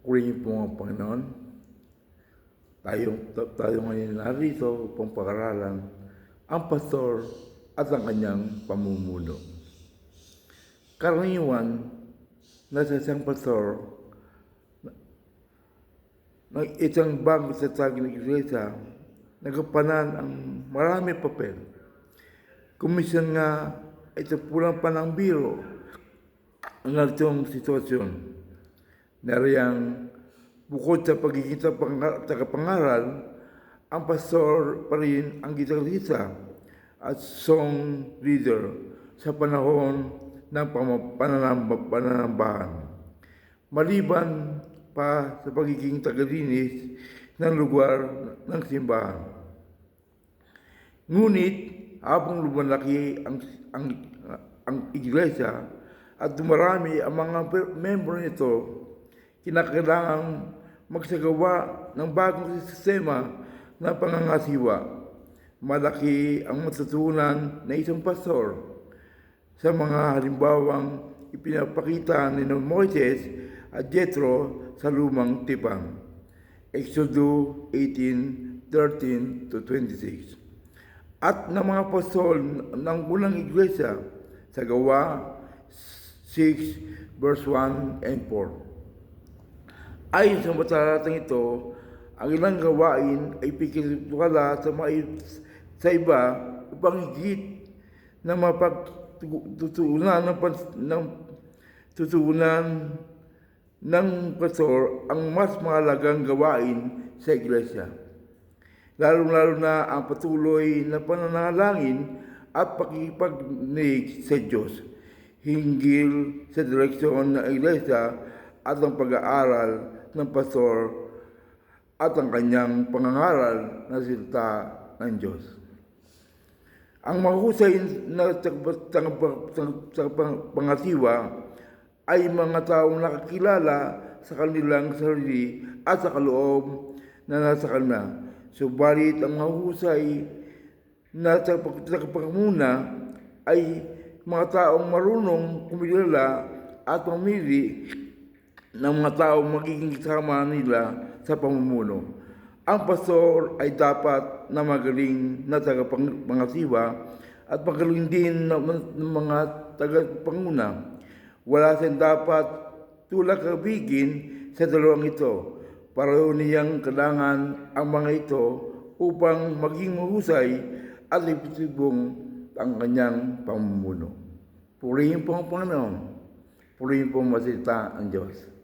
Purihin po ang Panginoon. Tayo, tayo ngayon narito upang pag-aralan ang pastor at ang kanyang pamumuno. Karaniwan, nasa isang pastor ng isang bangko sa taging ng iglesia, nagapanan ang marami papel. Komisyon nga, ito pulang pa biro ang ganitong sitwasyon. Nariyang bukod sa pagiging tagapangaral, ang pastor pa rin ang gitarista at song leader sa panahon ng pananamba- pananambahan. Maliban pa sa pagiging tagalinis ng lugar ng simbahan. Ngunit habang lumalaki ang, ang, ang iglesia at dumarami ang mga membro nito, kinakailangan magsagawa ng bagong sistema ng pangangasiwa. Malaki ang matutunan ng isang pastor sa mga halimbawang ipinapakita ni Moises at Jethro sa lumang tipang. Exodo 18:13 to 26. At ng mga apostol ng unang iglesia sa gawa 6 verse 1 and 4. Ayon sa matalatang ito, ang ilang gawain ay pikilwala sa mga sa iba upang higit na mapagtutuunan ng, ng tutuunan ng pastor ang mas mahalagang gawain sa iglesia. Lalo-lalo na ang patuloy na pananalangin at pakipagnig sa Diyos hinggil sa direksyon ng iglesia at ang pag-aaral ng pastor at ang kanyang pangangaral na silta ng Diyos. Ang mahusay na pangasiwa ay mga taong nakakilala sa kanilang sarili at sa kaloob na nasa kanila. Subalit ang mahusay na tagapagmuna ay mga taong marunong kumilala at mamili ng mga taong magiging kasama nila sa pamumuno. Ang pastor ay dapat na magaling na tagapangasiwa at magaling din ng mga tagapanguna. Wala siyang dapat tulak kabigin sa dalawang ito. Pareho niyang kailangan ang mga ito upang maging mahusay at epektibong ang kanyang pamumuno. Purihin po ang Panginoon. Purihin po ang masalita ang Diyos.